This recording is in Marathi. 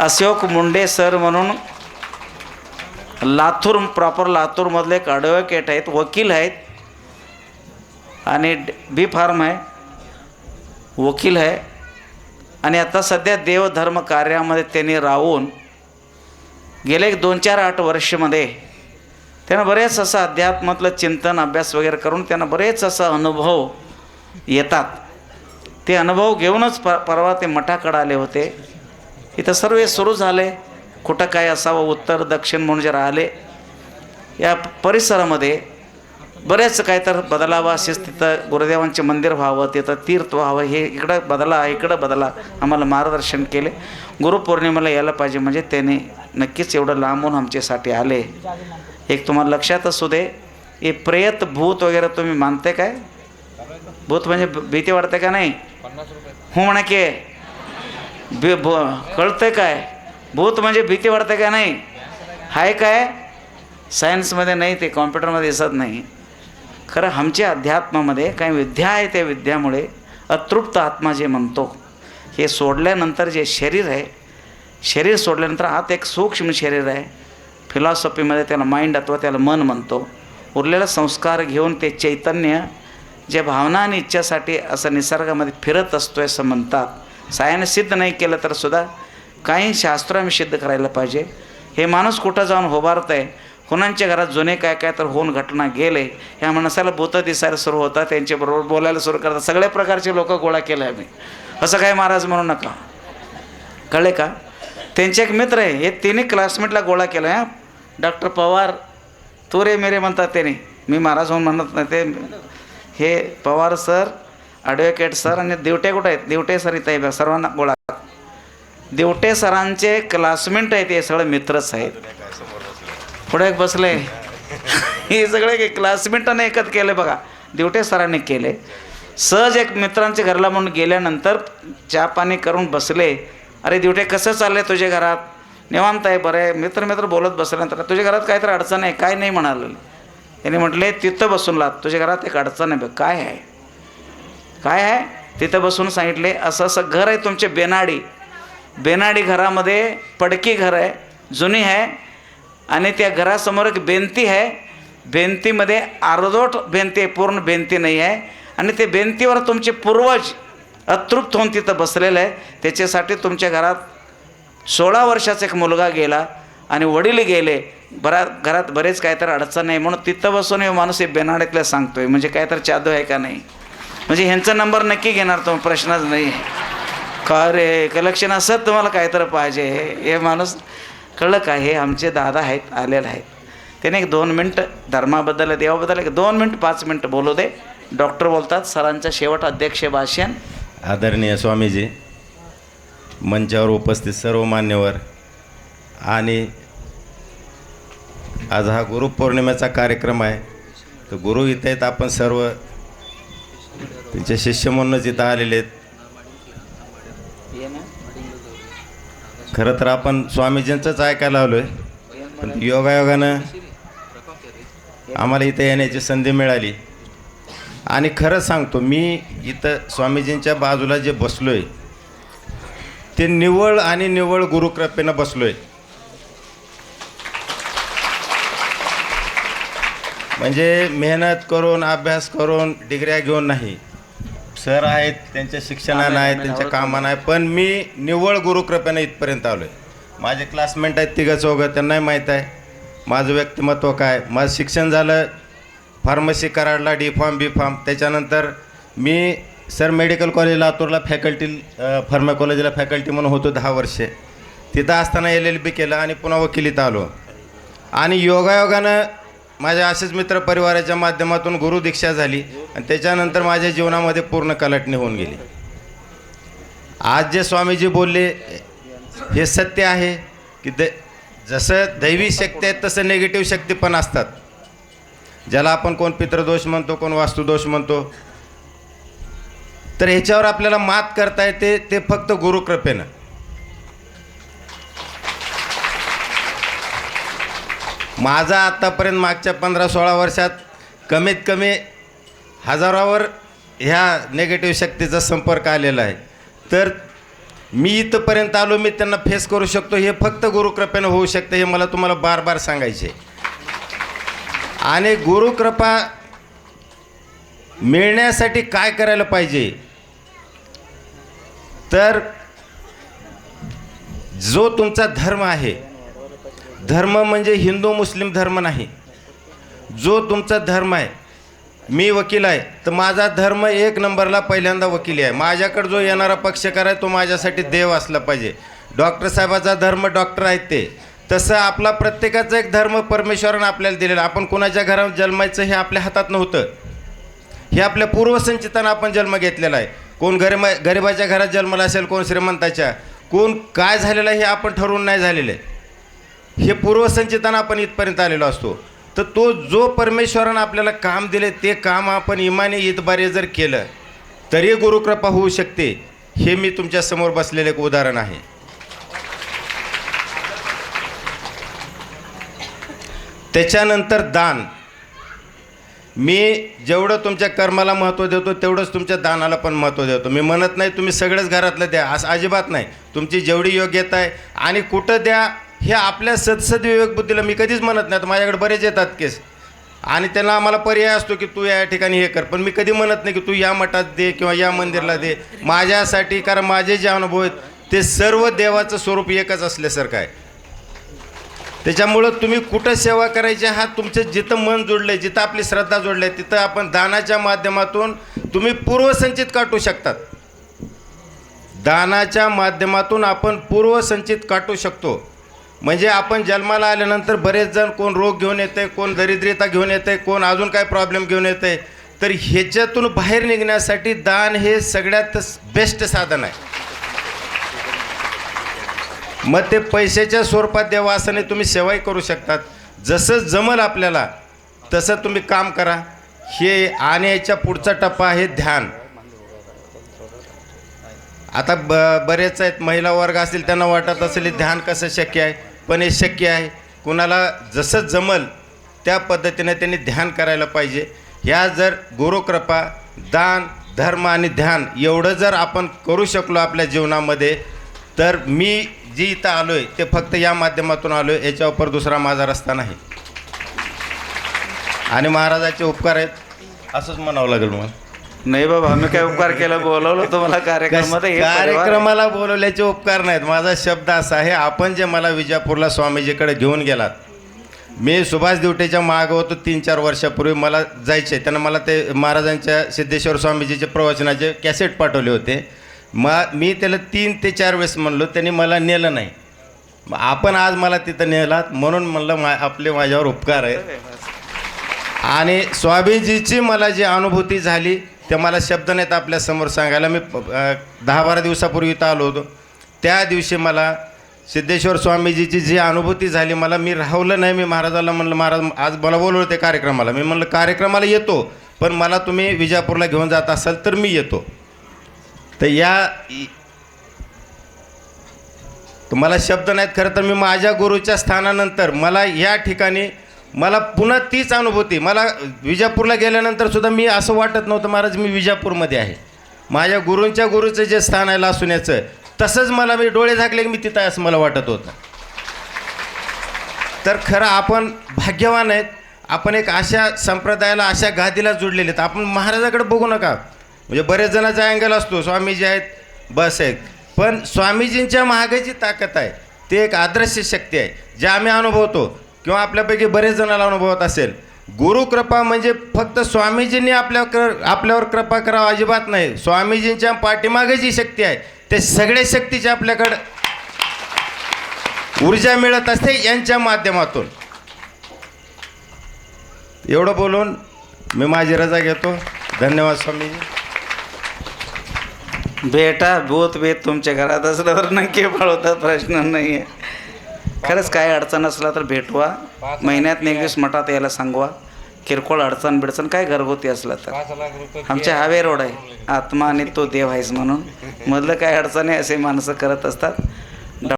अशोक मुंडे सर म्हणून लातूर प्रॉपर लातूरमधले एक ॲडव्होकेट आहेत वकील आहेत आणि बी फार्म आहे वकील आहे. आणि आता सध्या देवधर्म कार्यामध्ये त्यांनी राहून गेले एक दोन चार आठ वर्षमध्ये त्यानं बरेच असं अध्यात्मातलं चिंतन अभ्यास वगैरे करून त्यांना बरेच असा अनुभव येतात. ते अनुभव घेऊनच प परवा ते मठाकडे आले होते. इथं सर्व सुरू झाले. कुठं काय असावं उत्तर दक्षिण म्हणून जे राहिले या परिसरामध्ये बरेच काय तर बदलावा असेच तिथं गुरुदेवांचे मंदिर व्हावं तिथं तीर्थ व्हावं हे इकडं बदला इकडं बदला आम्हाला मार्गदर्शन केले. गुरुपौर्णिमेला यायला पाहिजे म्हणजे त्याने नक्कीच एवढं लांबून आमच्यासाठी आले. एक तुम्हाला लक्षात असू दे हे प्रेत भूत वगैरे तुम्ही मानते काय? भूत म्हणजे भीती वाटते का नाही? हो म्हणा की बे भ कळतंय काय? भूत म्हणजे भीती वाटते का नाही? आहे काय? सायन्समध्ये नाही ते कॉम्प्युटरमध्ये दिसत नाही. खरं आमच्या अध्यात्मामध्ये काही विद्या आहे त्या विद्यामुळे अतृप्त आत्मा जे म्हणतो हे सोडल्यानंतर जे शरीर आहे शरीर सोडल्यानंतर आत एक सूक्ष्म शरीर आहे. फिलॉसॉफीमध्ये त्याला माइंड अथवा त्याला मन म्हणतो. उरलेला संस्कार घेऊन ते चैतन्य जे भावना आणि इच्छासाठी असं निसर्गामध्ये फिरत असतो असं म्हणतात. सायन्स सिद्ध नाही केलं तर सुद्धा काही शास्त्र आम्ही सिद्ध करायला पाहिजे. हे माणूस कुठं जाऊन होबारत आहे कुणांच्या घरात जुने काय काय तर होऊन घटना गेले? ह्या माणसाला भूत दिसायला सुरू होतात त्यांच्याबरोबर बोलायला सुरू करतात. सगळ्या प्रकारचे लोक गोळा केले आम्ही. असं काय महाराज म्हणू नका. कळले का? त्यांचे एक मित्र आहे हे तिन्ही क्लासमेटला गोळा केला. आहे डॉक्टर पवार तू रे मेरे म्हणतात त्याने. मी महाराज म्हणून म्हणत नाही ते हे पवार सर ॲडव्होकेट सर आणि दिवटे कुठे आहेत? दिवटे सर इथं आहे सर्वांना बोला. दिवटे सरांचे क्लासमेट आहेत हे सगळे मित्रच आहेत. पुढे एक बसले. हे सगळे क्लासमेटाने एकत्र केले बघा. दिवटे सरांनी केले. सहज एक मित्रांच्या घरला म्हणून गेल्यानंतर चहा पाणी करून बसले. अरे दिवटे कसं चालले तुझ्या घरात? निवांत आहे बरं आहे. मित्र मित्र बोलत बसल्यानंतर तुझ्या घरात काहीतरी अडचण आहे? काय नाही म्हणाले. त्याने म्हटले तिथं बसून लात. तुझ्या घरात एक अडचण आहे बघ काय आहे? काय आहे? तिथं बसून सांगितले असं असं घर आहे तुमचे बेनाडी. बेनाडी घरामध्ये पडकी घर आहे जुनी आहे आणि त्या घरासमोर एक भिंती आहे. भिंतीमध्ये अर्धोट भिंती आहे पूर्ण भिंती नाही आहे. आणि ते भिंतीवर तुमचे पूर्वज अतृप्त होऊन तिथं बसलेलं आहे त्याच्यासाठी तुमच्या घरात सोळा वर्षाचा एक मुलगा गेला आणि वडील गेले. बरा घरात बरेच काय तर अडचण नाही म्हणून तिथं बसून हे माणूस हे बेनाड्यातल्या सांगतोय. म्हणजे काय तर चादू आहे का नाही? म्हणजे ह्यांचा नंबर नक्की घेणार तो प्रश्नच नाही. का रे कलेक्शन असत तुम्हाला काय तर पाहिजे. हे माणूस कळलं का हे आमचे दादा आहेत आलेले आहेत. त्याने एक दोन मिनटं धर्माबद्दल देवाबद्दल एक दोन मिनटं पाच मिनटं बोलू दे. डॉक्टर बोलतात सरांच्या शेवट अध्यक्ष भाषण आदरणीय स्वामीजी मंचावर उपस्थित सर्व मान्यवर आणि आज हा गुरुपौर्णिमेचा कार्यक्रम आहे. तर गुरु इथे आहेत आपण सर्व त्यांचे शिष्य म्हणूनच इथं आलेले आहेत. खरं तर आपण स्वामीजींचंच ऐकायला आलो आहे पण योगायोगानं आम्हाला इथं येण्याची संधी मिळाली. आणि खरं सांगतो मी इथं स्वामीजींच्या बाजूला जे बसलो आहे ते निवळ आणि निवळ गुरुकृपेनं बसलो आहे म्हणजे मेहनत करून अभ्यास करून डिग्र्या घेऊन नाही. सर आहेत त्यांच्या शिक्षणानं आहेत त्यांच्या कामानं आहे पण मी निव्वळ गुरुकृपेनं इथपर्यंत आलो आहे माझे क्लासमेट आहेत तिघं चौघं त्यांनाही माहीत आहे. माझं व्यक्तिमत्व काय? माझं शिक्षण झालं फार्मसी कराडला डी फार्म बी फार्म त्याच्यानंतर मी सर मेडिकल कॉलेज लातूरला फॅकल्टी फार्माकॉलॉजीला फॅकल्टी म्हणून होतो दहा वर्षे. तिथं असताना एल एल बी केलं आणि पुन्हा वकिलीत आलो. आणि योगायोगानं माझ्या असेच मित्र परिवाराच्या माध्यमातून गुरुदीक्षा झाली आणि त्याच्यानंतर माझ्या जीवनामध्ये पूर्ण कलाटणी होऊन गेली. आज जे स्वामीजी बोलले हे सत्य आहे की द जसं दैवी शक्ती आहेत तसं निगेटिव्ह शक्ती पण असतात. ज्याला आपण कोण पितृदोष म्हणतो कोण वास्तुदोष म्हणतो तर ह्याच्यावर आपल्याला मात करता येते ते फक्त गुरुकृपेनं. माझा आत्तापर्यंत मागच्या पंधरा सोळा वर्षात कमीत कमी हजारावर ह्या नेगेटिव्ह शक्तीचा संपर्क आलेला आहे. तर मी इथंपर्यंत आलो मी त्यांना फेस करू शकतो. हे फक्त गुरुकृपेनं होऊ शकतं हे मला तुम्हाला बार बार सांगायचे आणि गुरुकृपा मिळण्यासाठी काय करायला पाहिजे? तर जो तुमचा धर्म आहे धर्म म्हणजे हिंदू मुस्लिम धर्म नाही. जो तुमचा धर्म आहे मी वकील आहे तर माझा धर्म एक नंबरला पहिल्यांदा वकिली आहे. माझ्याकडे जो येणारा पक्षकार आहे तो माझ्यासाठी देव असला पाहिजे. डॉक्टर साहेबाचा धर्म डॉक्टर आहेत ते. तसं आपला प्रत्येकाचा एक धर्म परमेश्वरानं आपल्याला दिलेला आपण कुणाच्या घरात जन्मायचं हे आपल्या हातात नव्हतं. हे आपल्या पूर्वसंचितानं आपण जन्म घेतलेला आहे. कोण गरिबा गरिबाच्या घरात जन्मला असेल कोण श्रीमंताच्या. कोण काय झालेलं आहे हे आपण ठरवून नाही झालेलं आहे. हे पूर्वसंचितानं आपण इथपर्यंत आलेलो असतो. तर तो जो परमेश्वरानं आपल्याला काम दिले ते काम आपण इमाने इतबारे जर केलं तरी गुरुकृपा होऊ शकते. हे मी तुमच्यासमोर बसलेलं एक उदाहरण आहे. त्याच्यानंतर दान. मी जेवढं तुमच्या कर्माला महत्त्व देतो तेवढंच तुमच्या दानाला पण महत्त्व देतो. मी म्हणत नाही तुम्ही सगळंच घरातलं द्या. असं अजिबात नाही. तुमची जेवढी योग्यता आहे आणि कुठं द्या हे आपल्या सदसद बुद्धीला मी कधीच म्हणत नाही. माझ्याकडे बरेच येतात केस. आणि त्यांना आम्हाला पर्याय असतो की तू या ठिकाणी हे कर. पण मी कधी म्हणत नाही की तू या मठात दे किंवा या मंदिरला दे. माझ्यासाठी कारण माझे जे अनुभव आहेत ते सर्व देवाचं स्वरूप एकच असल्यासारखं आहे. त्याच्यामुळं तुम्ही कुठं सेवा करायची हा तुमचं जिथं मन जोडलं आहे जिथं आपली श्रद्धा जोडली आहे तिथं आपण दानाच्या माध्यमातून तुम्ही पूर्वसंचित काटू शकतात. दानाच्या माध्यमातून आपण पूर्वसंचित काटू शकतो. म्हणजे आपण जन्माला आल्यानंतर बरेच जण कोण रोग घेऊन येते कोण दरिद्रता घेऊन येते कोण अजून काय प्रॉब्लेम घेऊन येते तर ह्याच्यातून बाहेर निघण्यासाठी दान हे सगळ्यात बेस्ट साधन आहे. मग ते पैशाच्या स्वरूपात देवासाने तुम्ही सेवाही करू शकतात. जसं जमल आपल्याला तसं तुम्ही काम करा. हे आणि याच्या पुढचा टप्पा आहे ध्यान. आता ब बरेच आहेत महिला वर्ग असतील त्यांना वाटत असेल ध्यान कसं शक्य आहे. पण हे शक्य आहे. कुणाला जसं जमल त्या पद्धतीने त्यांनी ध्यान करायला पाहिजे. ह्या जर गुरुकृपा दान धर्म आणि ध्यान एवढं जर आपण करू शकलो आपल्या जीवनामध्ये तर मी जी इथं आलो आहे ते फक्त या माध्यमातून आलो आहे याच्यावर दुसरा माझा रस्ता नाही. आणि महाराजाचे उपकार आहेत. असंच म्हणावं लागेल मग नाही बाबा आम्ही काय उपकार केला? बोलवलं तुम्हाला कार्यक्रमामध्ये हे परिवार- कार्यक्रमाला बोलवल्याचे उपकार नाहीत. माझा शब्द असा आहे आपण जे मला विजापूरला स्वामीजीकडे घेऊन गेलात मी सुभाष दिवटेच्या मागं होतो तीन चार वर्षापूर्वी. मला जायचे त्यांना मला ते महाराजांच्या सिद्धेश्वर स्वामीजीचे प्रवचनाचे कॅसेट पाठवले होते. मग मी त्याला तीन ते चार वेळेस म्हणलो त्यांनी मला नेलं नाही. आपण आज मला तिथं नेलात म्हणून म्हणलं मा आपले माझ्यावर उपकार आहेत. आणि स्वामीजीची मला जी अनुभूती झाली ते मला शब्द नाहीत आपल्यासमोर सांगायला. मी दहा बारा दिवसापूर्वी इथं आलो होतो. त्या दिवशी मला सिद्धेश्वर स्वामीजीची जी अनुभूती झाली मला मी राहवलं नाही. मी महाराजाला म्हणलं महाराज आज मला बोलवलं ते कार्यक्रमाला. मी म्हणलं कार्यक्रमाला येतो पण मला तुम्ही विजापूरला घेऊन जात असाल तर मी येतो. तर या तुम्हाला शब्द नाहीत खरं तर मी माझ्या गुरुच्या स्थानानंतर मला या ठिकाणी मला पुन्हा तीच अनुभूती. मला विजापूरला गेल्यानंतर सुद्धा मी असं वाटत नव्हतं महाराज मी विजापूरमध्ये आहे. माझ्या गुरूंच्या गुरुचं जे स्थान आहे लासुण्याचं तसंच मला मी डोळे झाकले की मी तिथं असं मला वाटत होतं. तर खरं आपण भाग्यवान आहेत. आपण एक अशा संप्रदायाला अशा गादीला जुडलेले आहेत. आपण महाराजाकडे बघू नका. म्हणजे बरेच जणांचा अँगल असतो. स्वामीजी आहेत बस आहेत. पण स्वामीजींच्या महागाची ताकद आहे ते एक आदर्श शक्ती आहे जे आम्ही अनुभवतो. किंवा आपल्यापैकी बरेच जणाला अनुभवत असेल. गुरुकृपा म्हणजे फक्त स्वामीजींनी आपल्यावर आपल्यावर कृपा करावं अजिबात नाही. स्वामीजींच्या पाठीमागे जी शक्ती आहे. ते सगळ्या शक्तीची आपल्याकडं ऊर्जा मिळत असते यांच्या माध्यमातून. एवढं बोलून मी माझी रजा घेतो. धन्यवाद स्वामीजी. भेटा भूत भेट तुमच्या घरात असलं तर नक्की पळवतात प्रश्न नाही आहे खरंच काय अडचण असला तर भेटवा. महिन्यात एक दिवस मठात यायला सांगवा. किरकोळ अडचण बिडचण काय घरगुती असलं तर. आमच्या हावे रोड आहे. आत्मा आणि तो देव आहेस म्हणून. मधलं काय अडचण आहे असे माणसं करत असतात.